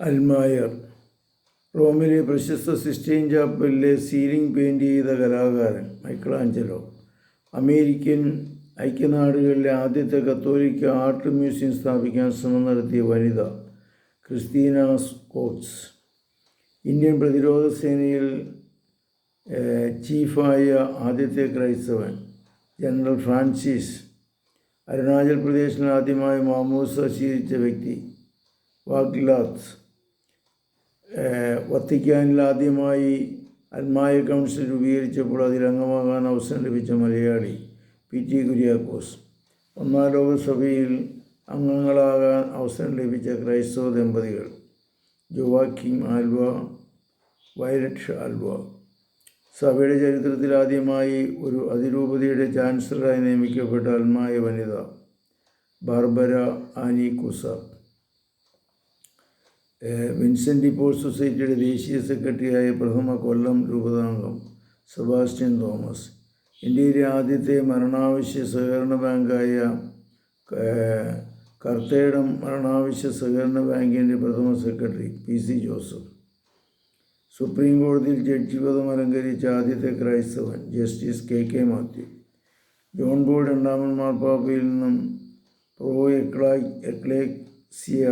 അൽമായർ. റോമിലെ പ്രശസ്ത cysteine ചാപ്പലിലെ ceiling paint ചെയ്ത കലാകാരൻ മൈക്കിളാഞ്ചലോ അമേരിക്കൻ ഐക്യനാടുകളിലെ ആദ്യത്തെ കത്തോലിക്ക ആർട്ട് മ്യൂസിയം സ്ഥാപിക്കാൻ ശ്രമം നടത്തിയ വനിത ക്രിസ്റ്റീന സ്കോട്സ്. ഇന്ത്യൻ പ്രതിരോധ സേനയിൽ ചീഫായ ആദ്യത്തെ ക്രൈസ്തവൻ ജനറൽ ഫ്രാൻസിസ്. അരുണാചൽ പ്രദേശിൽ ആദ്യമായി മാമൂസ ശീലിച്ച വ്യക്തി വാഗ്ലാത്ത്. വത്തിക്കാനിൽ ആദ്യമായി അൽമായ കൗൺസിൽ രൂപീകരിച്ചപ്പോൾ അതിൽ അംഗമാകാൻ അവസരം ലഭിച്ച മലയാളി പി ടി കുര്യാക്കോസ്. ഒന്നാം ലോകസഭയിൽ അംഗങ്ങളാകാൻ അവസരം ലഭിച്ച ക്രൈസ്തവ ദമ്പതികൾ ജോവാക്കിം ആൽവ വയലറ്റ് ആൽവ. സഭയുടെ ചരിത്രത്തിൽ ആദ്യമായി ഒരു അതിരൂപതയുടെ ചാൻസലറായി നിയമിക്കപ്പെട്ട അൽമായ വനിത ബാർബര ആനി ഏഹ് വിൻസെന്റ് ഇപ്പോൾ സൊസൈറ്റിയുടെ ദേശീയ സെക്രട്ടറിയായ പ്രഥമ കൊല്ലം രൂപതാംഗം സെബാസ്റ്റ്യൻ തോമസ് ഇന്ത്യയിലെ ആദ്യത്തെ മരണാവശ്യ സഹകരണ ബാങ്കായ കർത്തേടം മരണാവശ്യ സഹകരണ ബാങ്കിന്റെ പ്രഥമ secretary P C Joseph supreme കോടതിയിൽ ജഡ്ജി പദം അലങ്കരിച്ച ആദ്യത്തെ ക്രൈസ്തവൻ justice K K Mathew John Paul രണ്ടാമൻ മാർപ്പാപ്പയിൽ നിന്നും പ്രോ എക്ലായ് എക്ലേക്സിയ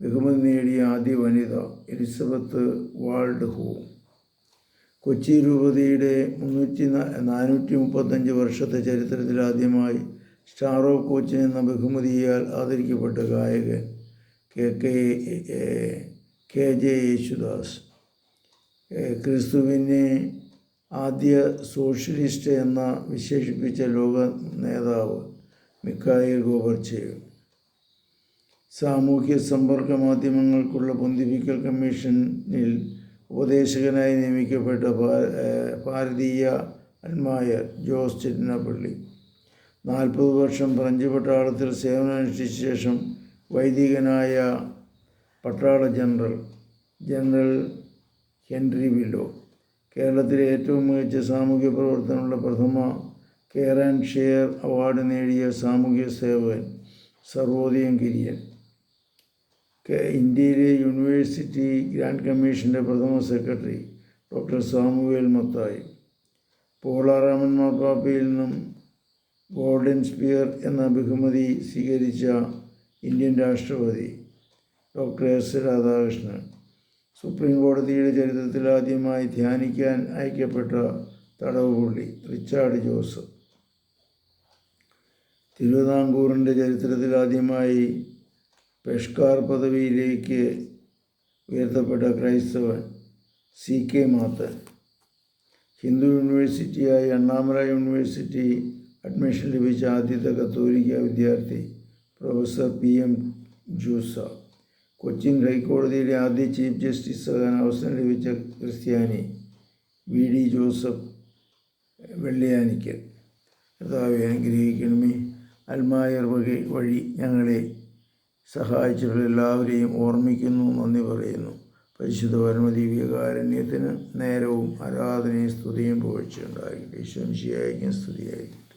ബഹുമതി നേടിയ ആദ്യ വനിത എലിസബത്ത് വാൾഡ് ഹോം. കൊച്ചി രൂപതയുടെ മുന്നൂറ്റി നാനൂറ്റി മുപ്പത്തഞ്ച് വർഷത്തെ ചരിത്രത്തിൽ ആദ്യമായി സ്റ്റാർ ഓഫ് കോച്ചിൻ എന്ന ബഹുമതിയാൽ ആദരിക്കപ്പെട്ട ഗായകൻ K K K J Yesudas. ക്രിസ്തുവിനെ ആദ്യ സോഷ്യലിസ്റ്റ് എന്ന വിശേഷിപ്പിച്ച ലോക നേതാവ് മിക്കായിൽ ഗോബർച്ചേവ് സാമൂഹ്യ സമ്പർക്ക മാധ്യമങ്ങൾക്കുള്ള പൊന്തിപ്പിക്കൽ കമ്മീഷനിൽ ഉപദേശകനായി നിയമിക്കപ്പെട്ട ഭാരതീയ അന്മായർ ജോസ് ചിന്നപ്പള്ളി. നാൽപ്പത് വർഷം ഫ്രഞ്ച് പട്ടാളത്തിൽ സേവനമനുഷ്ഠിച്ച ശേഷം വൈദികനായ പട്ടാള ജനറൽ ജനറൽ ഹെൻറി വില്ലോ കേരളത്തിലെ ഏറ്റവും മികച്ച സാമൂഹ്യ പ്രവർത്തനമുള്ള പ്രഥമ കെയർ ആൻഡ് ഷെയർ അവാർഡ് നേടിയ സാമൂഹ്യ സേവകൻ സർവോദയം കിരിയൻ ഇന്ത്യയിലെ യൂണിവേഴ്സിറ്റി ഗ്രാൻഡ് കമ്മീഷന്റെ പ്രഥമ സെക്രട്ടറി ഡോക്ടർ സാമുവേൽ മത്തായി പോളാറാമൻ മാപ്പാപ്പയിൽ നിന്നും ഗോൾഡൻ സ്പിയർ എന്ന ബഹുമതി സ്വീകരിച്ച ഇന്ത്യൻ രാഷ്ട്രപതി ഡോക്ടർ എസ് രാധാകൃഷ്ണൻ. സുപ്രീം കോടതിയുടെ ചരിത്രത്തിൽ ആദ്യമായി ധ്യാനിക്കാൻ അയക്കപ്പെട്ട തടവുപുള്ളി റിച്ചാർഡ് ജോസഫ്. തിരുവിതാംകൂറിന്റെ ചരിത്രത്തിൽ ആദ്യമായി പെഷ്കാർ പദവിയിലേക്ക് ഉയർത്തപ്പെട്ട ക്രൈസ്തവൻ സി കെ മാത്തൻ. ഹിന്ദു യൂണിവേഴ്സിറ്റിയായ അണ്ണാമല യൂണിവേഴ്സിറ്റി അഡ്മിഷൻ ലഭിച്ച ആദ്യത്തെ കത്തോലിക്ക വിദ്യാർത്ഥി പ്രൊഫസർ പി എം ജൂസ. കൊച്ചിൻ ഹൈക്കോടതിയിലെ ആദ്യ ചീഫ് ജസ്റ്റിസ് ആകാൻ അവസരം ലഭിച്ച ക്രിസ്ത്യാനി വി ഡി ജോസഫ് വെള്ളിയാനിക്കൽ കർത്താവെ അനുഗ്രഹിക്കണമേ. അൽമായർ വഴി വഴി ഞങ്ങളെ സഹായിച്ചിട്ടുള്ള എല്ലാവരെയും ഓർമ്മിക്കുന്നു നന്ദി പറയുന്നു. പരിശുദ്ധ പരമദീവികാരണ്യത്തിന് നേരവും ആരാധനയും സ്തുതിയും പോഴ്ചയുണ്ടായിരിക്കും ഈശ്വംശിയായിരിക്കും സ്തുതിയായിരിക്കും.